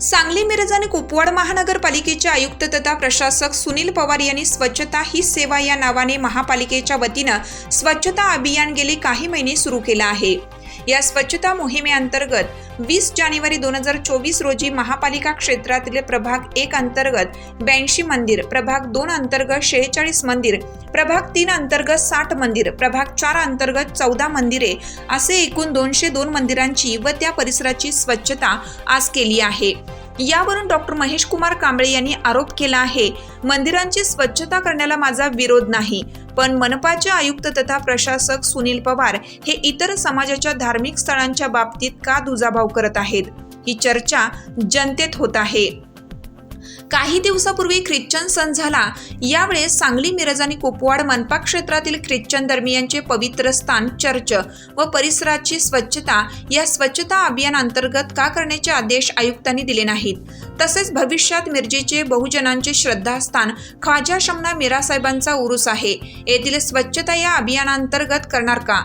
सांगली मिरज आणि कुपवाड महानगरपालिकेचे आयुक्त तथा प्रशासक सुनील पवार यांनी स्वच्छता ही सेवा या नावाने महापालिकेच्या वतीनं स्वच्छता अभियान गेले काही महिने सुरू केलं आहे. या स्वच्छता मोहिमेअंतर्गत वीस जानेवारी दोन हजार चोवीस रोजी महापालिका क्षेत्रातील प्रभाग एक अंतर्गत ब्याऐंशी मंदिर प्रभाग दोन अंतर्गत शेहेचाळीस मंदिर प्रभाग तीन अंतर्गत साठ मंदिर प्रभाग चार अंतर्गत चौदा मंदिरे असे एकूण दोनशे दोन मंदिरांची व त्या परिसराची स्वच्छता आज केली आहे. यावरून डॉक्टर महेश कुमार कांबळे यांनी आरोप केला आहे मंदिरांची स्वच्छता करण्याला माझा विरोध नाही. पण मनपाचे आयुक्त तथा प्रशासक सुनील पवार हे इतर समाजाच्या धार्मिक स्थळांच्या बाबतीत का दुजाभाव करत आहेत? ही चर्चा जनतेत होत आहे. काही दिवसापूर्वी ख्रिश्चन सण झाला. यावेळेस सांगली मिरज आणि कुपवाड मनपा क्षेत्रातील ख्रिश्चन धर्मियांचे पवित्र स्थान चर्च व परिसराची स्वच्छता या स्वच्छता अभियान अंतर्गत का करण्याचे आदेश आयुक्तांनी दिले नाहीत. तसेच भविष्यात मिरजेचे बहुजनांचे श्रद्धास्थान ख्वाजा शमना मीरासाहेबांचा उरुस उरूस आहे. येथील स्वच्छता या अभियानांतर्गत करणार का?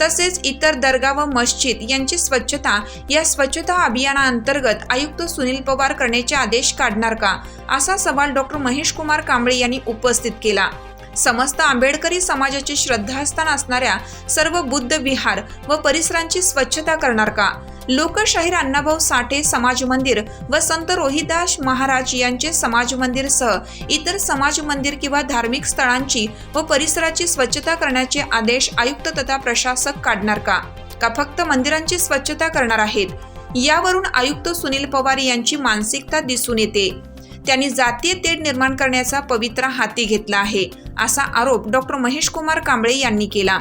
तसेच इतर दर्गा व मस्जिद यांची स्वच्छता या स्वच्छता अभियानाअंतर्गत आयुक्त सुनील पवार करण्याचे आदेश काढणार का? असा सवाल डॉक्टर महेश कुमार कांबळे यांनी उपस्थित केला. समस्त आंबेडकरी समाजाचे श्रद्धास्थान असणाऱ्या सर्व बुद्ध विहार व परिसरांची स्वच्छता करणार का? लोकशाहीर अण्णाभाऊ साठे समाज मंदिर व संत रोहिदास महाराज यांचे समाज मंदिर सह इतर समाज मंदिर किंवा धार्मिक स्थळांची व परिसराची स्वच्छता करण्याचे आदेश आयुक्त तथा प्रशासक काढणार का? का फक्त मंदिरांची स्वच्छता करणार आहेत? यावरून आयुक्त सुनील पवार यांची मानसिकता दिसून येते. त्यांनी जातीय तेढ निर्माण करण्याचा पवित्रा हाती घेतला आहे असा आरोप डॉक्टर महेश कुमार कांबळे यांनी केला.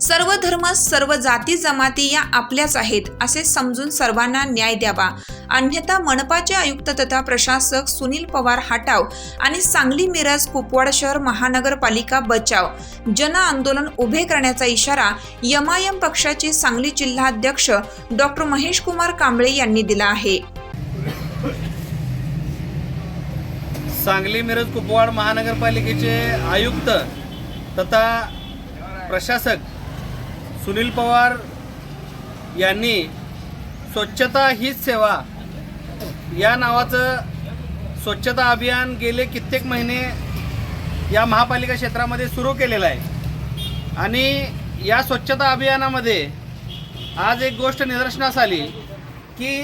सर्व धर्म सर्व जाती जमाती या आपल्याच आहेत असे समजून सर्वांना न्याय द्यावा. अन्यथा मनपाचे आयुक्त तथा प्रशासक सुनील पवार हाटाव आणि सांगली मिरज कुपवाड शहर महानगरपालिका बचाव. जन आंदोलन उभे करण्याचा इशारा यमायम पक्षाचे सांगली जिल्हाध्यक्ष डॉक्टर महेश कुमार कांबळे यांनी दिला आहे. सांगली मिरज कुपवाड महानगरपालिकेचे आयुक्त तथा प्रशासक सुनील पवार यांनी स्वच्छता हीच सेवा या नावाचं स्वच्छता अभियान गेले कित्येक महिने या महापालिका क्षेत्रामध्ये सुरू केलेलं आहे. आणि या स्वच्छता अभियानामध्ये आज एक गोष्ट निदर्शनास आली की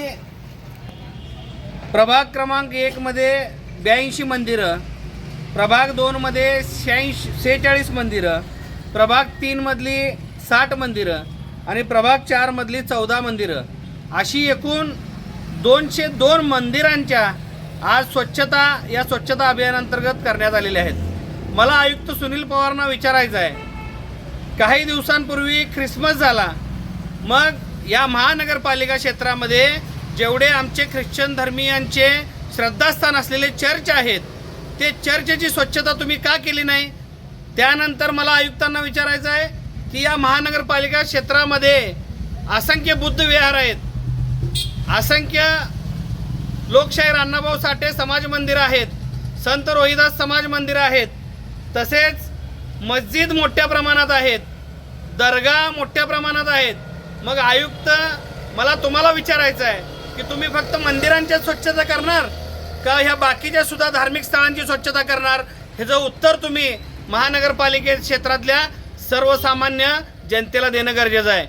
प्रभाग क्रमांक एकमध्ये ब्याऐंशी मंदिरं प्रभाग दोनमध्ये शहाऐंशी सेहेचाळीस मंदिरं प्रभाग तीनमधली साठ मंदिरं आणि प्रभाग चारमधली चौदा मंदिरं. अशी एकूण दोनशे दोन मंदिरांच्या आज स्वच्छता या स्वच्छता अभियानांतर्गत करण्यात आलेल्या आहेत. मला आयुक्त सुनील पवारांना विचारायचं आहे. काही दिवसांपूर्वी ख्रिसमस झाला. मग या महानगरपालिका क्षेत्रामध्ये जेवढे आमचे ख्रिश्चन धर्मीयांचे श्रद्धास्थान असलेले चर्च आहेत ते चर्चची स्वच्छता तुम्ही का केली नाही? त्यानंतर मला आयुक्तांना विचारायचं आहे की या महानगरपालिका क्षेत्रामध्ये असंख्य बुद्ध विहार आहेत. असंख्य लोकशाहीर अण्णाभाऊ साठे समाज मंदिरं आहेत. संत रोहिदास समाज मंदिरं आहेत. तसेच मस्जिद मोठ्या प्रमाणात आहेत. दर्गा मोठ्या प्रमाणात आहेत. मग आयुक्त मला तुम्हाला विचारायचं आहे की तुम्ही फक्त मंदिरांच्या स्वच्छता करणार का ह्या बाकीच्या सुद्धा धार्मिक स्थळांची स्वच्छता करणार? ह्याचं उत्तर तुम्ही महानगरपालिके क्षेत्रातल्या सर्वसामान्य जनतेला देणं गरजेचं आहे.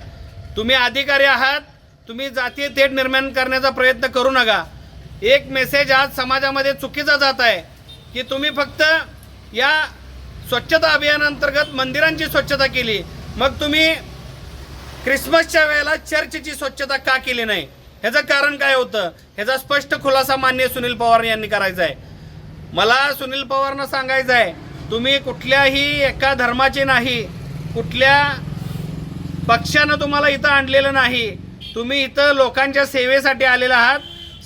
तुम्ही अधिकारी आहात तुम्ही जातीय थेट निर्माण करण्याचा प्रयत्न करू नका. एक मेसेज आज समाजामध्ये चुकीचा जात आहे की तुम्ही फक्त या स्वच्छता अभियानांतर्गत मंदिरांची स्वच्छता केली. मग तुम्ही ख्रिसमसच्या वेळेला चर्चची स्वच्छता का केली नाही? ह्याचं कारण काय होतं? ह्याचा स्पष्ट खुलासा मान्य सुनील पवार यांनी करायचा आहे. मला सुनील पवारनं सांगायचं आहे तुम्ही कुठल्याही एका धर्माचे नाही कुठल्या पक्षानं तुम्हाला इथं आणलेलं नाही? तुम्ही इथं लोकांच्या सेवेसाठी आलेला आहात.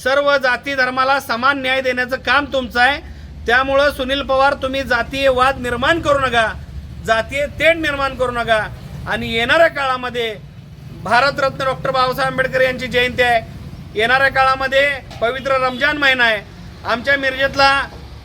सर्व जाती धर्माला समान न्याय देण्याचं काम तुमचं आहे. त्यामुळं सुनील पवार तुम्ही जातीय वाद निर्माण करू नका. जातीय तेढ निर्माण करू नका. आणि येणाऱ्या काळामध्ये भारतरत्न डॉक्टर बाबासाहेब आंबेडकर यांची जयंती आहे. येणाऱ्या काळामध्ये पवित्र रमजान महिना आहे. आमच्या मिरजेतला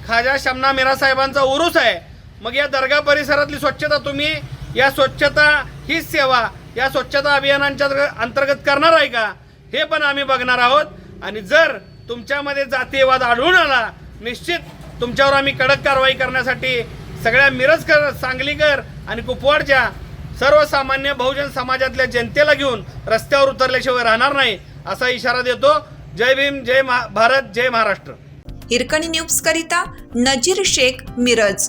खाजा शमना मिरा साहेबांचा उरूस आहे. मग या दर्गा परिसरातली स्वच्छता तुम्ही या स्वच्छता हीच सेवा या स्वच्छता अभियानांच्या अंतर्गत करणार आहे का? हे पण आम्ही बघणार आहोत. आणि जर तुमच्यामध्ये जातीयवाद आढळून आला निश्चित तुमच्यावर आम्ही कडक कारवाई करण्यासाठी सगळ्या मिरजकर सांगलीकर आणि कुपवाडच्या सर्वसामान्य बहुजन समाजातल्या जनतेला घेऊन रस्त्यावर उतरल्याशिवाय राहणार नाही असा इशारा देतो. जय भीम जय महा भारत जय महाराष्ट्र. हिरकणी न्यूज करिता नजीर शेख मिरज.